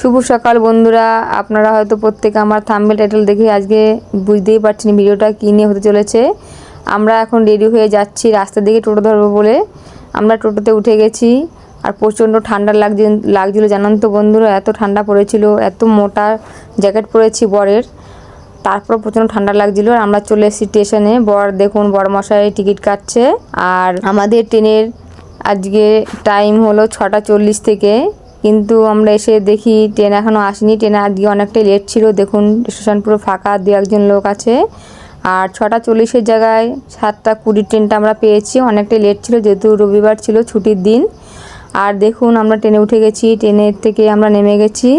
শুভ সকাল বন্ধুরা। আপনারা হয়তো প্রত্যেকে আমার থাম্বেল টাইটেল দেখে আজকে বুঝতেই পারছেন ভিডিওটা কী নিয়ে হতে চলেছে। আমরা এখন রেডি হয়ে যাচ্ছি রাস্তার দিকে টোটো ধরবো বলে। আমরা টোটোতে উঠে গেছি আর প্রচণ্ড ঠান্ডা লাগছে লাগছিল জানান তো বন্ধুরা? এত ঠান্ডা পড়েছিল এত মোটা জ্যাকেট পরেছি বরের। তারপর প্রচণ্ড ঠান্ডা লাগছিল আর আমরা চলে এসেছি স্টেশনে বর দেখুন বর মশাই টিকিট কাটছে। আর আমাদের ট্রেনের আজকে টাইম হলো ছটা চল্লিশ থেকে। কিন্তু আমরা এসে দেখি ট্রেন এখনও আসেনি। ট্রেনে আজকে অনেকটাই লেট ছিল। দেখুন স্টেশন পুরো ফাঁকা, দু একজন লোক আছে। আর ছটা চল্লিশের জায়গায় সাতটা কুড়ির ট্রেনটা আমরা পেয়েছি। অনেকটাই লেট ছিল, যেহেতু রবিবার ছিল ছুটির দিন। আর দেখুন, আমরা ট্রেনে উঠে গেছি। ট্রেনের থেকে আমরা নেমে গেছি।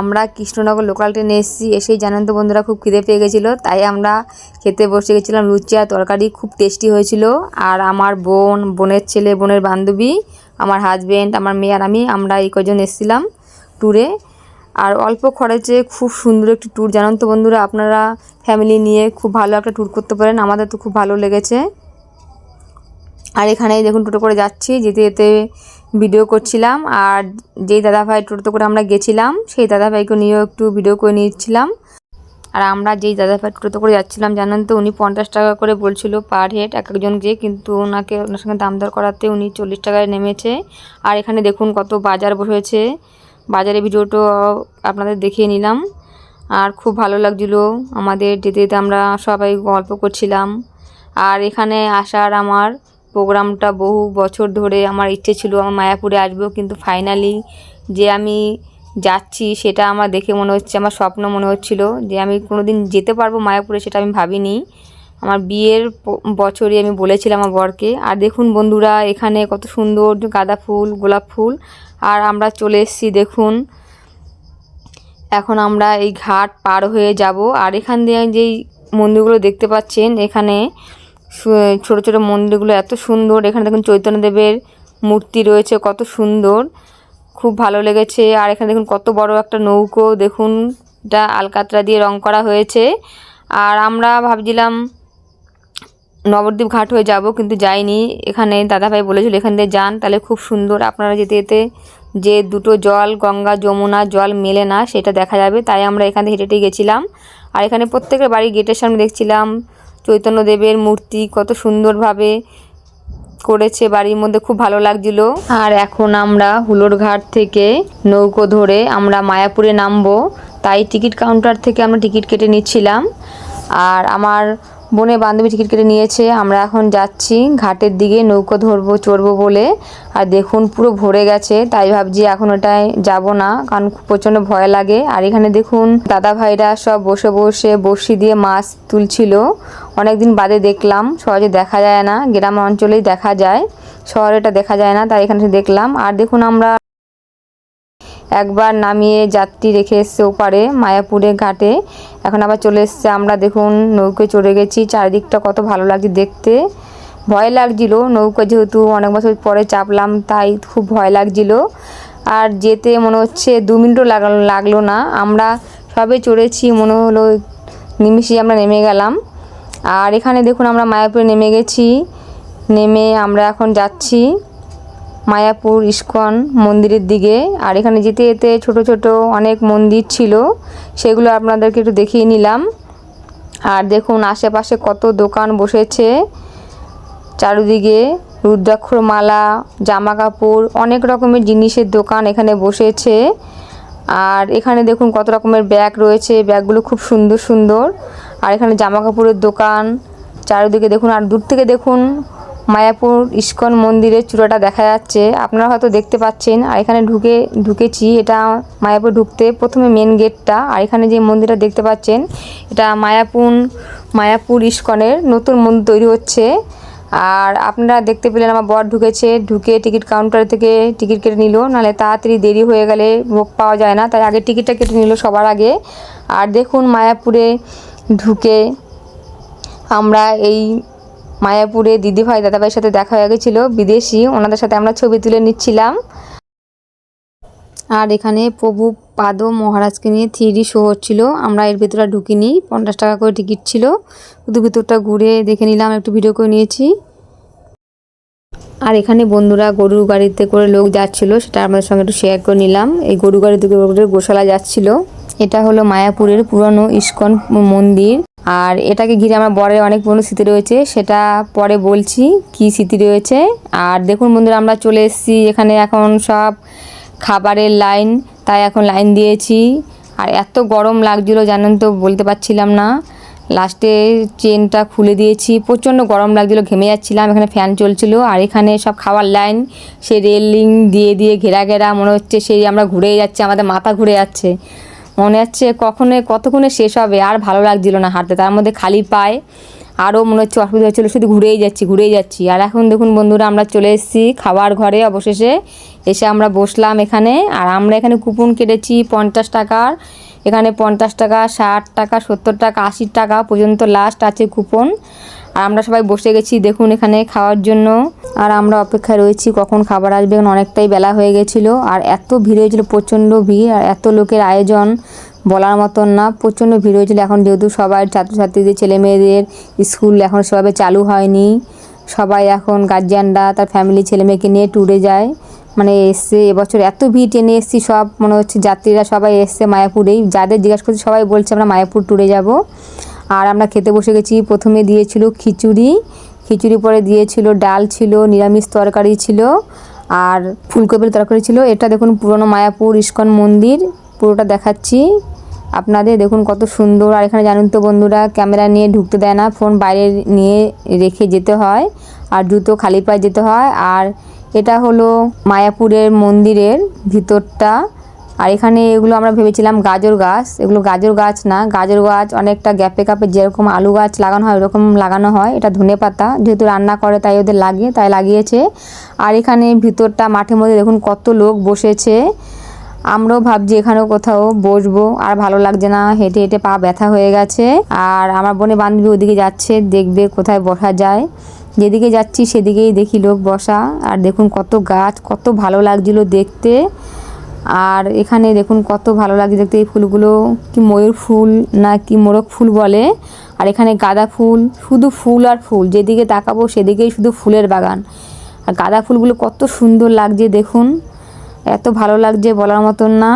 আমরা কৃষ্ণনগর লোকাল ট্রেনে এসেছি। এসেই জানেন বন্ধুরা, খুব খিদে পেয়ে গেছিল। তাই আমরা খেতে বসে গেছিলাম, লুচি আর তরকারি। খুব টেস্টি হয়েছিল। আর আমার বোন, বোনের ছেলে, বোনের বান্ধবী আমার হাজবেন্ড আমার মেয়ে আর আমি, আমরা এই কজন এসেছিলাম ট্যুরে আর অল্প খরচে খুব সুন্দর একটি ট্যুর জানেন তো বন্ধুরা, আপনারা ফ্যামিলি নিয়ে খুব ভালো একটা ট্যুর করতে পারেন, আমাদের তো খুব ভালো লেগেছে। আর এখানে দেখুন টোটো করে যাচ্ছি, যেতে যেতে ভিডিও করছিলাম, আর যেই দাদাভাই টোটোতে করে আমরা গেছিলাম, সেই দাদাভাইকে নিয়েও একটু ভিডিও করে নিচ্ছিলাম আর আমরা যেই দাদাভাই টোটোতে করে যাচ্ছিলাম, জানেন তো, উনি পঞ্চাশ টাকা করে বলছিল পার হেড এক একজনকে কিন্তু ওনাকে, ওনার সঙ্গে দাম দর করাতে উনি চল্লিশ টাকায় নেমেছে। আর এখানে দেখুন কত বাজার বসেছে। বাজারে ভিডিওটা আপনাদের দেখিয়ে নিলাম। আর খুব ভালো লাগছিল আমাদের যেতে যেতে আমরা সবাই গল্প করছিলাম। আর এখানে আসার আমার প্রোগ্রামটা বহু বছর ধরে আমার ইচ্ছে ছিল আমার মায়াপুরে আসব, কিন্তু ফাইনালি যে আমি যাচ্ছি, সেটা আমার দেখে মনে হচ্ছে, আমার স্বপ্ন মনে হচ্ছিল যে আমি কোনো দিন যেতে পারব মায়াপুরে, সেটা আমি ভাবিনি। আমার বিয়ের বছরই আমি বলেছিলাম আমার বরকে, আর দেখুন বন্ধুরা, এখানে কত সুন্দর গাঁদা ফুল, গোলাপ ফুল। আর আমরা চলে এসেছি, দেখুন। এখন আমরা এই ঘাট পার হয়ে যাব, আর এখান দিয়ে যেই মন্দিরগুলো দেখতে পাচ্ছেন, এখানে ছোট ছোট মন্দিরগুলো এত সুন্দর। এখানে দেখুন চৈতন্যদেবের মূর্তি রয়েছে, কত সুন্দর। খুব ভালো লেগেছে। আর এখানে দেখুন কত বড় একটা নৌকো, দেখুন। এটা আলকাতরা দিয়ে রং করা হয়েছে। আর আমরা ভাবছিলাম নবদ্বীপ ঘাট হয়ে যাব, কিন্তু যাইনি। এখানে দাদাভাই বলেছিল, এখান দিয়ে যান, তাহলে খুব সুন্দর। আপনারা যেতে যেতে যে দুটো জল, গঙ্গা, যমুনা, জল মেলে না, সেটা দেখা যাবে। তাই আমরা এখান থেকে হেঁটে হেঁটে গেছিলাম। আর এখানে প্রত্যেকের বাড়ির গেটের সামনে দেখছিলাম চৈতন্যদেবের মূর্তি, কত সুন্দরভাবে করেছে, বাড়ির মধ্যে খুব ভালো লাগছিল। আর এখন আমরা হুলোর ঘাট থেকে নৌকো ধরে আমরা মায়াপুরে নামবো। তাই টিকিট কাউন্টার থেকে আমরা টিকিট কেটে নিচ্ছিলাম। আর আমার বোনের বান্ধবী টিকিট কেটে নিয়েছে। আমরা এখন যাচ্ছি, ঘাটের দিকে নৌকো ধরবো, চড়বো বলে। আর দেখুন, পুরো ভরে গেছে, তাই ভাবছি এখন ওটায় যাব না, কারণ প্রচণ্ড ভয় লাগে। আর এখানে দেখুন, দাদা ভাইরা সব বসে বসে বড়শি দিয়ে মাছ তুলছিল। অনেকদিন বাদে দেখলাম সহজে দেখা যায় না, গ্রাম অঞ্চলেই দেখা যায়, শহরে এটা দেখা যায় না, তাই এখানে দেখলাম। আর দেখুন আমরা একবার নামিয়ে যাত্রী রেখে এসছে ওপারে, মায়াপুরে ঘাটে। এখন আবার চলে এসছে আমরা, দেখুন নৌকোয় চড়ে গেছি, চারিদিকটা কত ভালো লাগছে দেখতে। ভয় লাগছিল, নৌকো যেহেতু অনেক বছর পরে চাপলাম, তাই খুব ভয় লাগছিল। আর যেতে মনে হচ্ছে দু মিনিটও লাগল লাগল না। আমরা সবে চড়েছি, মনে হলো নিমিষেই আমরা নেমে গেলাম। আর এখানে দেখুন আমরা মায়াপুরে নেমে গেছি, নেমে আমরা এখন যাচ্ছি। মায়াপুর ইস্কন মন্দিরের দিকে। আর এখানে যেতে যেতে ছোট ছোট অনেক মন্দির ছিল, সেগুলো আপনাদেরকে একটু দেখিয়ে নিলাম। আর দেখুন, আশেপাশে কত দোকান বসেছে। চারিদিকে রুদ্রাক্ষর মালা জামা কাপড় অনেক রকমের জিনিসের দোকান এখানে বসেছে। আর এখানে দেখুন কত রকমের ব্যাগ রয়েছে, ব্যাগগুলো খুব সুন্দর সুন্দর। আর এখানে জামা কাপড়ের দোকান, চারিদিকে দেখুন, আর দূর থেকে দেখুন মায়াপুর ইস্কন মন্দিরের চূড়াটা দেখা যাচ্ছে। আপনারা হয়তো দেখতে পাচ্ছেন, আর এখানে ঢুকে, ঢুকেছি। এটা মায়াপুর ঢুকতে প্রথমে মেন গেটটা আর এখানে যে মন্দিরটা দেখতে পাচ্ছেন, এটা মায়াপুর মায়াপুর ইস্কনের নতুন মন্দির তৈরি হচ্ছে। আর আপনারা দেখতে পেলেন আমার বর ঢুকেছে, ঢুকে টিকিট কাউন্টার থেকে টিকিট কেটে নিল। নাহলে তাড়াতাড়ি দেরি হয়ে গেলে ভোগ পাওয়া যায় না, তাই আগে টিকিটটা কেটে নিল সবার আগে। আর দেখুন মায়াপুরে ঢুকে আমরা এই মায়াপুরে দিদিভাই দাদাভাইয়ের সাথে দেখা হয়ে গেছিল, বিদেশি। ওনাদের সাথে আমরা ছবি তুলে নিচ্ছিলাম। আর এখানে প্রভু পাদ মহারাজকে নিয়ে থ্রি শো হচ্ছিল। আমরা এর ভেতরে ঢুকিনি, পঞ্চাশ টাকা করে টিকিট ছিল। শুধু ভিতরটা ঘুরে দেখে নিলাম, একটু ভিডিও করে নিয়েছি। আর এখানে বন্ধুরা গরুর গাড়িতে করে লোক যাচ্ছিল, সেটা আমাদের সঙ্গে একটু শেয়ার করে নিলাম। এই গরু গাড়িতে গোশালা যাচ্ছিল। এটা হলো মায়াপুরের পুরনো ইস্কন মন্দির। আর এটাকে ঘিরে আমার বরের অনেক পুরনো স্মৃতি রয়েছে, সেটা পরে বলছি কি স্মৃতি রয়েছে। আর দেখুন বন্ধুরা, আমরা চলে এসেছি, এখানে এখন সব খাবারের লাইন, তাই এখন লাইন দিয়েছি। আর এত গরম লাগছিল, জানেন তো, বলতে পারছিলাম না। লাস্টে চেনটা খুলে দিয়েছি, প্রচণ্ড গরম লাগছিল, ঘেমে যাচ্ছিলাম, এখানে ফ্যান চলছিল। আর এখানে সব খাওয়ার লাইন, সেই রেলিং দিয়ে দিয়ে ঘেরা ঘেরা, মনে হচ্ছে সেই আমরা ঘুরেই যাচ্ছি, আমাদের মাথা ঘুরে যাচ্ছে। মনে হচ্ছে কখনো কতক্ষণে শেষ হবে? আর ভালো লাগছিল না হাঁটতে। তার মধ্যে খালি পায়ে আরও মনে হচ্ছে অসুবিধা হচ্ছিল, শুধু ঘুরেই যাচ্ছি ঘুরেই যাচ্ছি। আর এখন দেখুন বন্ধুরা, আমরা চলে এসেছি খাবার ঘরে অবশেষে। এসে আমরা বসলাম এখানে, আর আমরা এখানে কুপন কেটেছি পঞ্চাশ টাকার। এখানে পঞ্চাশ টাকা, ষাট টাকা, সত্তর টাকা, আশি টাকা পর্যন্ত লাস্ট আছে কুপন। আর আমরা সবাই বসে গেছি, দেখুন এখানে খাওয়ার জন্য। আর আমরা অপেক্ষায় রয়েছি কখন খাবার আসবে অনেকটাই বেলা হয়ে গেছিল। আর এত ভিড় হয়েছিল, প্রচণ্ড ভিড়, আর এত লোকের আয়োজন বলার মতন না। প্রচণ্ড ভিড় হয়েছিল, এখন যেহেতু সবাই ছাত্রছাত্রীদের ছেলে মেয়েদের স্কুল এখন সেভাবে চালু হয়নি। সবাই এখন গার্জিয়ানরা, তার ফ্যামিলি ছেলে মেয়েকে নিয়ে ট্যুরে যায়। মানে এসছে এবছর এত ভিড় টেনে এসছি, সব মনে হচ্ছে যাত্রীরা সবাই এসছে মায়াপুরেই। যাদের জিজ্ঞাসা করছি, সবাই বলছে আমরা মায়াপুর ট্যুরে যাব। আর আমরা খেতে বসে গেছি। প্রথমে দিয়েছিল খিচুড়ি। খিচুড়ি পরে দিয়েছিল ডাল ছিল, নিরামিষ তরকারি ছিল, আর ফুলকপির তরকারি ছিল। এটা দেখুন পুরনো মায়াপুর ইস্কন মন্দির। পুরোটা দেখাচ্ছি আপনাদের। দেখুন কত সুন্দর। আর এখানে জানুন তো বন্ধুরা, ক্যামেরা নিয়ে ঢুকতে দেয় না, ফোন বাইরে নিয়ে রেখে যেতে হয়, আর জুতো খালি পায়ে যেতে হয়। আর এটা হলো মায়াপুরের মন্দিরের ভিতরটা। আর এখানে এগুলো আমরা ভেবেছিলাম গাজর গাছ। এগুলো গাজর গাছ না, গাজর গাছ অনেকটা গ্যাপে কাপে যেরকম আলু গাছ লাগানো হয়, ওরকম লাগানো হয়। এটা ধনে পাতা, যেহেতু রান্না করে তাই ওদের লাগে তাই লাগিয়েছে। আর এখানে ভিতরটা মাঠের মধ্যে দেখুন কত লোক বসেছে। আমরাও ভাবছি এখানেও কোথাও বসবো, আর ভালো লাগছে না, হেঁটে হেঁটে পা ব্যথা হয়ে গেছে। আর আমার বোনে বান্ধবী ওদিকে যাচ্ছে, দেখবে কোথায় বসা যায়। যেদিকে যাচ্ছি সেদিকেই দেখি লোক বসা। আর দেখুন কত গাছ, কত ভালো লাগছিল দেখতে। আর এখানে দেখুন কত ভালো লাগছে, দেখতে এই ফুলগুলো কি ময়ূর ফুল না কি মোরগ ফুল বলে। আর এখানে গাঁদা ফুল, শুধু ফুল আর ফুল, যেদিকে তাকাবো সেদিকেই শুধু ফুলের বাগান। আর গাঁদা ফুলগুলো কত সুন্দর লাগছে দেখুন, এত ভালো লাগছে বলার মতন না।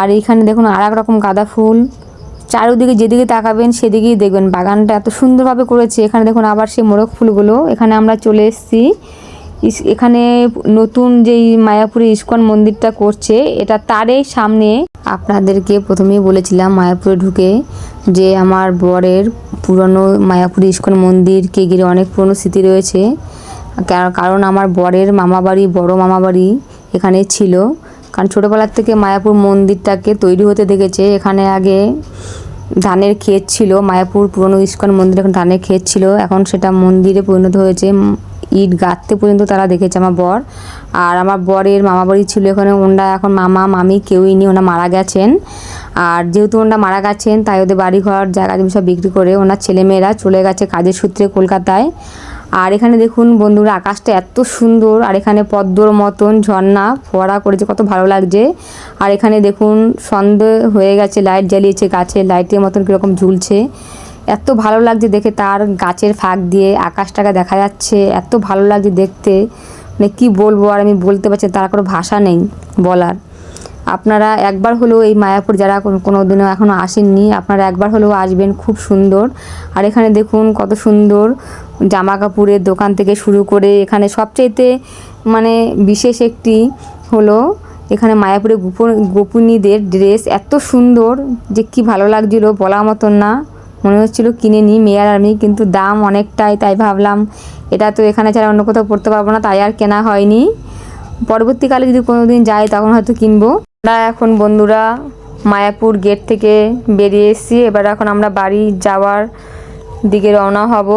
আর এখানে দেখুন আর এক রকম গাঁদা ফুল, চারিদিকে যেদিকে তাকাবেন সেদিকেই দেখবেন বাগানটা এত সুন্দরভাবে করেছে। এখানে দেখুন আবার সেই মোরগ ফুলগুলো, এখানে আমরা চলে এসেছি। এখানে নতুন যেই মায়াপুরে ইস্কন মন্দিরটা করছে, এটা তারই সামনে আপনাদেরকে প্রথমেই বলেছিলাম মায়াপুরে ঢুকে যে আমার বরের পুরনো মায়াপুরে ইস্কন মন্দিরকে ঘিরে অনেক পুরনো স্মৃতি রয়েছে। কার- কারণ আমার বরের মামাবাড়ি, বড় মামাবাড়ি এখানে ছিল। কারণ ছোটোবেলার থেকে মায়াপুর মন্দিরটাকে তৈরি হতে দেখেছে। এখানে আগে ধানের ক্ষেত ছিল, মায়াপুর পুরনো ইস্কন মন্দির এখন ধানের ক্ষেত ছিল। এখন সেটা মন্দিরে পরিণত হয়েছে। ইট গাঁথতে পর্যন্ত তারা দেখেছে আমার বর। আর আমার বরের মামা বাড়ি ছিল এখানে। ওনারা এখন মামা, মামি কেউই নেই, ওনারা মারা গেছেন। আর যেহেতু ওনারা মারা গেছেন, তাই ওদের বাড়ি ঘর জায়গা জমি সব বিক্রি করে ওনার ছেলেমেয়েরা চলে গেছে কাজের সূত্রে কলকাতায়। আর এখানে দেখুন বন্ধুরা, আকাশটা এত সুন্দর, আর এখানে পদ্মর মতন ঝর্ণা ফোয়ারা করেছে, কত ভালো লাগছে। আর এখানে দেখুন সন্ধে হয়ে গেছে, লাইট জ্বালিয়েছে গাছে, লাইটের মতন কীরকম ঝুলছে। এত ভালো লাগছে দেখে তার গাছের ফাঁক দিয়ে আকাশটাকে দেখা যাচ্ছে, এত ভালো লাগছে দেখতে। মানে কী বলব আর আমি বলতে পারছি তার কোনো ভাষা নেই বলার। আপনারা একবার হলেও এই মায়াপুর যারা কোনো- দিনও এখনও আসেননি, আপনারা একবার হলেও আসবেন, খুব সুন্দর। আর এখানে দেখুন কত সুন্দর জামা কাপড়ের দোকান থেকে শুরু করে এখানে সবচাইতে মানে বিশেষ একটি হলো এখানে মায়াপুরে গোপন, গোপিনীদের ড্রেস। এত সুন্দর যে কি ভালো লাগছিল বলার মতন না। মনে হচ্ছিল কিনে নিই মেয়ার আমি, কিন্তু দাম অনেকটাই, তাই ভাবলাম, এটা তো এখানে ছাড়া অন্য কোথাও পড়তে পারব না, তাই আর কেনা হয়নি। পরবর্তীকালে যদি কোনো দিন যাই, তখন হয়তো কিনবো। আমরা এখন বন্ধুরা মায়াপুর গেট থেকে বেরিয়ে এসেছি, এবার এখন আমরা বাড়ি যাওয়ার দিকে রওনা হব।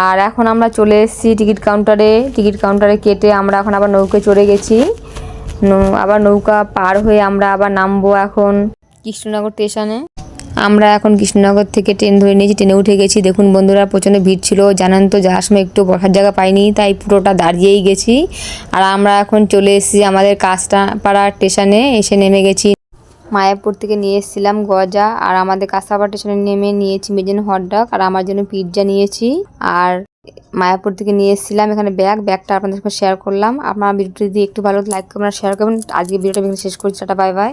আর এখন আমরা চলে এসেছি টিকিট কাউন্টারে। টিকিট কাউন্টারে কেটে আমরা এখন আবার নৌকায় চড়ে গেছি। আবার নৌকা পার হয়ে আমরা আবার নামবো এখন কৃষ্ণনগর স্টেশনে। আমরা এখন কৃষ্ণনগর থেকে ট্রেন ধরে নিয়েছি, ট্রেনে উঠে গেছি। দেখুন বন্ধুরা, প্রচণ্ড ভিড় ছিল। জানান তো যাওয়ার সময় একটু বসার জায়গা পাইনি, তাই পুরোটা দাঁড়িয়েই গেছি। আর আমরা এখন চলে এসেছি আমাদের কাস্টাপাড়া স্টেশনে, এসে নেমে গেছি। মায়াপুর থেকে নিয়ে এসেছিলাম গজা, আর আমাদের কাস্টাপাড়া স্টেশনে নেমে নিয়েছি মেজেন হট ডগ, আর আমার জন্য পিৎজা নিয়েছি। আর মায়াপুর থেকে নিয়ে এসেছিলাম এখানে ব্যাগ, ব্যাগটা আপনাদের সাথে শেয়ার করলাম। আপনার ভিডিওটি যদি একটু ভালো লাইক করবেন, শেয়ার করবেন। আজকে ভিডিওটা শেষ করছি, টাটা, বাই বাই।